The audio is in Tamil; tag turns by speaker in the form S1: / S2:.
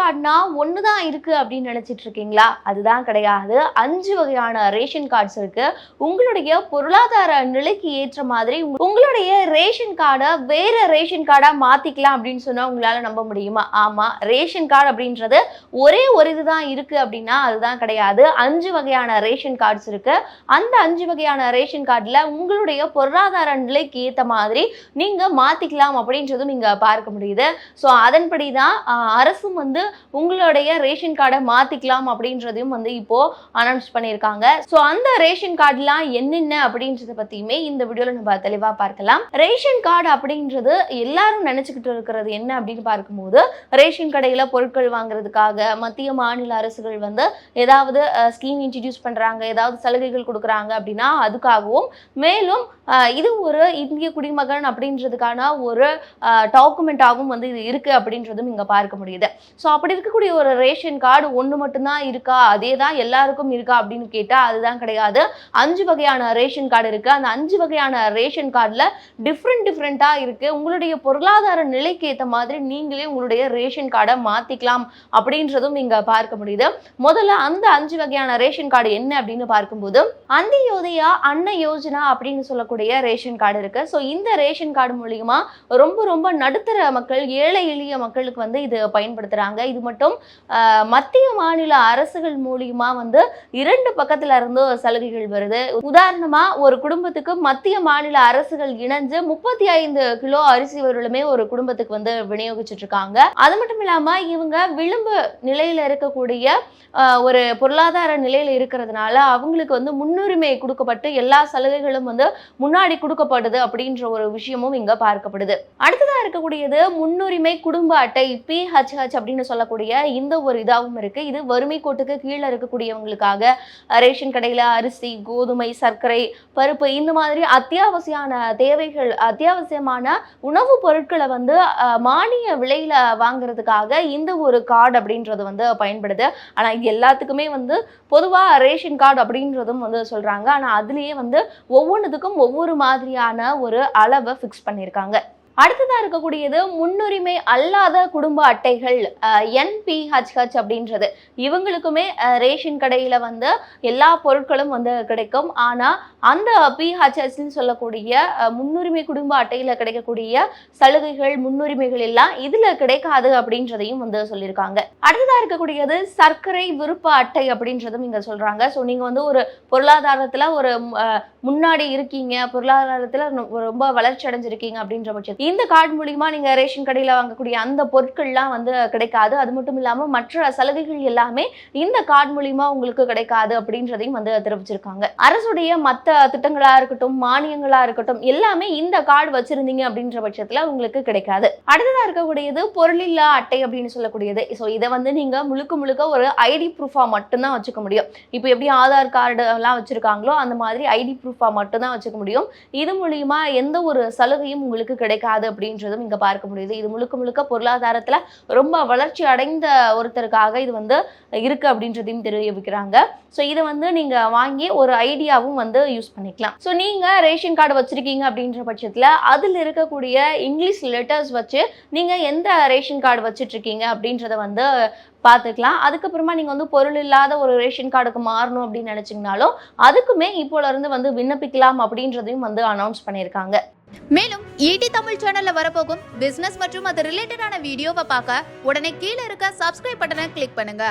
S1: கார்டுனா ஒன்று தான் இருக்குது அப்படின்னு நினச்சிட்டு இருக்கீங்களா? அதுதான் கிடையாது. அஞ்சு வகையான ரேஷன் கார்ட்ஸ் இருக்குது உங்களுடைய பொருளாதார நிலைக்கு ஏற்ற மாதிரி உங்களுடைய ரேஷன் கார்டை வேறு ரேஷன் கார்டாக மாற்றிக்கலாம் அப்படின்னு சொன்னால் உங்களால் நம்ப முடியுமா? ஆமாம் ரேஷன் கார்டு அப்படின்றது ஒரே ஒரு இதுதான் இருக்குது அப்படின்னா அதுதான் கிடையாது. அஞ்சு வகையான ரேஷன் கார்ட்ஸ் இருக்குது அந்த அஞ்சு வகையான ரேஷன் கார்டில் உங்களுடைய பொருளாதார நிலைக்கு ஏற்ற மாதிரி நீங்கள் மாற்றிக்கலாம் அப்படின்றதும் நீங்கள் பார்க்க முடியுது. ஸோ அதன்படி தான் அரசும் வந்து உங்களுடைய ரேஷன் கார்டை மாத்திக்கலாம் அப்படின்றதையும் வந்து இப்போ அனௌன்ஸ் பண்ணியிருக்காங்க. ஸோ அந்த ரேஷன் கார்டுலாம் என்னென்ன அப்படின்றத பத்தியுமே இந்த வீடியோல நம்ம தெளிவா பார்க்கலாம். ரேஷன் கார்டு அப்படின்றது எல்லாரும் நினைச்சுக்கிட்டு இருக்கிறது என்ன அப்படின்னு பார்க்கும்போது ரேஷன் கடையில பொருட்கள் வாங்குறதுக்காக மத்திய மாநில அரசுகள் வந்து ஏதாவது ஸ்கீம் இன்ட்ரடியூஸ் பண்றாங்க ஏதாவது சலுகைகள் கொடுக்குறாங்க அப்படின்னா அதுக்காகவும் மேலும் இது ஒரு இந்திய குடிமகன் அப்படின்றதுக்கான ஒரு டாக்குமெண்ட்டாகவும் வந்து இது இருக்கு அப்படின்றதும் இங்க பார்க்க முடியுது. ஸோ அப்படி இருக்கக்கூடிய ஒரு ரேஷன் கார்டு ஒன்று மட்டும்தான் இருக்கா? அதே தான் எல்லாருக்கும் இருக்கா அப்படின்னு கேட்டால் அதுதான் கிடையாது. அஞ்சு வகையான ரேஷன் கார்டு இருக்குது அந்த அஞ்சு வகையான ரேஷன் கார்டில் டிஃப்ரெண்ட் டிஃப்ரெண்ட்டாக இருக்குது உங்களுடைய பொருளாதார நிலைக்கு ஏற்ற மாதிரி நீங்களே உங்களுடைய ரேஷன் கார்டை மாற்றிக்கலாம் அப்படின்றதும் இங்கே பார்க்க முடியுது. முதல்ல அந்த அஞ்சு வகையான ரேஷன் கார்டு என்ன அப்படின்னு பார்க்கும்போது அந்த யோதயா அன்ன யோஜனா அப்படின்னு சொல்லக்கூடிய ரேஷன் கார்டு இருக்கு. ஸோ இந்த ரேஷன் கார்டு மூலியமாக ரொம்ப ரொம்ப நடுத்தர மக்கள் ஏழை எளிய மக்களுக்கு வந்து இது பயன்படுத்துகிறாங்க இது மட்டும் மத்திய மாநில அரசுகள் மூலியமா வந்து இரண்டு பக்கத்துல இருந்து சலுகைகள் வருது. உதாரணமா ஒரு குடும்பத்துக்கு மத்திய மாநில அரசுகள் இணைஞ்சு முப்பத்தி ஐந்து கிலோ அரிசி வருளுமே ஒரு குடும்பத்துக்கு வந்து விநியோகிச்சுட்டு இருக்காங்க அது மட்டும் இல்லாம இவங்க விளிம்பு நிலையில இருக்கக்கூடிய ஒரு பொருளாதார நிலையில இருக்கிறதுனால அவங்களுக்கு வந்து முன்னுரிமை கொடுக்கப்பட்டு எல்லா சலுகைகளும் வந்து முன்னாடி கொடுக்கப்படுது அப்படின்ற ஒரு விஷயமும் இங்க பார்க்கப்படுது. அடுத்ததா இருக்கக்கூடியது முன்னுரிமை குடும்ப அட்டை பிஹெச்ஹெச் அப்படின்னு சொல்லக்கூடிய இந்த ஒரு இதாகவும் இருக்கு. இது வறுமை கோட்டுக்கு கீழே இருக்கக்கூடியவங்களுக்காக ரேஷன் கடையில் அரிசி கோதுமை சர்க்கரை பருப்பு இந்த மாதிரி அத்தியாவசியான தேவைகள் அத்தியாவசியமான உணவுப் பொருட்களை வந்து மானிய விலையில வாங்குறதுக்காக இந்த ஒரு கார்டு அப்படின்றது வந்து பயன்படுது. ஆனால் இது எல்லாத்துக்குமே வந்து பொதுவாக ரேஷன் கார்டு அப்படின்றதும் வந்து சொல்றாங்க. ஆனால் அதுலேயே வந்து ஒவ்வொன்றுத்துக்கும் ஒவ்வொரு மாதிரியான ஒரு அளவை ஃபிக்ஸ் பண்ணியிருக்காங்க. அடுத்ததாக இருக்கக்கூடியது முன்னுரிமை அல்லாத குடும்ப அட்டைகள் என்பிஹெச்ஹெச் அப்படின்றது. இவங்களுக்குமே ரேஷன் கடையில் வந்து எல்லா பொருட்களும் வந்து கிடைக்கும். ஆனால் அந்த பிஹெச்ஹெச்னு சொல்லக்கூடிய முன்னுரிமை குடும்ப அட்டையில் கிடைக்கக்கூடிய சலுகைகள் முன்னுரிமைகள் எல்லாம் இதில் கிடைக்காது அப்படின்றதையும் வந்து சொல்லியிருக்காங்க. அடுத்ததாக இருக்கக்கூடியது சர்க்கரை விருப்ப அட்டை அப்படின்றதும் இங்கே சொல்கிறாங்க ஸோ நீங்கள் வந்து ஒரு பொருளாதாரத்தில் ஒரு முன்னாடி இருக்கீங்க பொருளாதாரத்துல ரொம்ப- வளர்ச்சி அடைஞ்சிருக்கீங்க அப்படின்ற பட்சத்தில் இந்த கார்டு மூலியமா நீங்க ரேஷன் கடையில வாங்கக்கூடிய அந்த பொருட்கள்லாம் வந்து கிடைக்காது. அது மட்டும் இல்லாம மற்ற சலுகைகள் எல்லாமே இந்த கார்டு மூலியமா உங்களுக்கு கிடைக்காது அப்படின்றதையும் வந்து தெரிவிச்சிருக்காங்க. அரசுடைய மத்த திட்டங்களா இருக்கட்டும் மானியங்களா இருக்கட்டும் எல்லாமே இந்த கார்டு வச்சிருந்தீங்க அப்படின்ற பட்சத்துல உங்களுக்கு கிடைக்காது. அடுத்ததா இருக்கக்கூடியது பொருளில்லா அட்டை அப்படின்னு சொல்லக்கூடியது. ஸோ இதை வந்து நீங்க முழுக்க முழுக்க ஒரு ஐடி ப்ரூஃபா மட்டும்தான் வச்சுக்க முடியும். இப்போ எப்படி ஆதார் கார்டு எல்லாம் வச்சிருக்காங்களோ அந்த மாதிரி ஐடி ப்ரூஃப் மட்டும்தான் வச்சுக்க முடியும். இது மூலியமா எந்த ஒரு சலுகையும் உங்களுக்கு கிடைக்காது அப்படின்றதும் இங்கே பார்க்க முடியுது. இது முழுக்க முழுக்க பொருளாதாரத்தில் ரொம்ப வளர்ச்சி அடைந்த ஒருத்தருக்காக இது வந்து இருக்கு அப்படின்றதையும் தெரிவிக்கிறாங்க. ஸோ இதை வந்து நீங்க வாங்கி ஒரு ஐடியாவும் வந்து யூஸ் பண்ணிக்கலாம். ஸோ நீங்க ரேஷன் கார்டு வச்சிருக்கீங்க அப்படின்ற பட்சத்தில் அதில் இருக்கக்கூடிய இங்கிலீஷ் லெட்டர்ஸ் வச்சு நீங்க எந்த ரேஷன் கார்டு வச்சுட்ருக்கீங்க இருக்கீங்க அப்படின்றத வந்து பார்த்துக்கலாம். அதுக்கப்புறமா நீங்கள் வந்து பொருள் இல்லாத ஒரு ரேஷன் கார்டுக்கு மாறணும் அப்படின்னு நினச்சிங்கனாலும் அதுக்குமே இப்போலேருந்து வந்து விண்ணப்பிக்கலாம் அப்படின்றதையும் வந்து அனௌன்ஸ் பண்ணியிருக்காங்க.
S2: மேலும் ஈடி தமிழ் சேனல்ல வரப்போகும் பிசினஸ் மற்றும் அது ரிலேட்டடான வீடியோவை பார்க்க உடனே கீழே இருக்க சப்ஸ்கிரைப் பட்டனை கிளிக் பண்ணுங்க.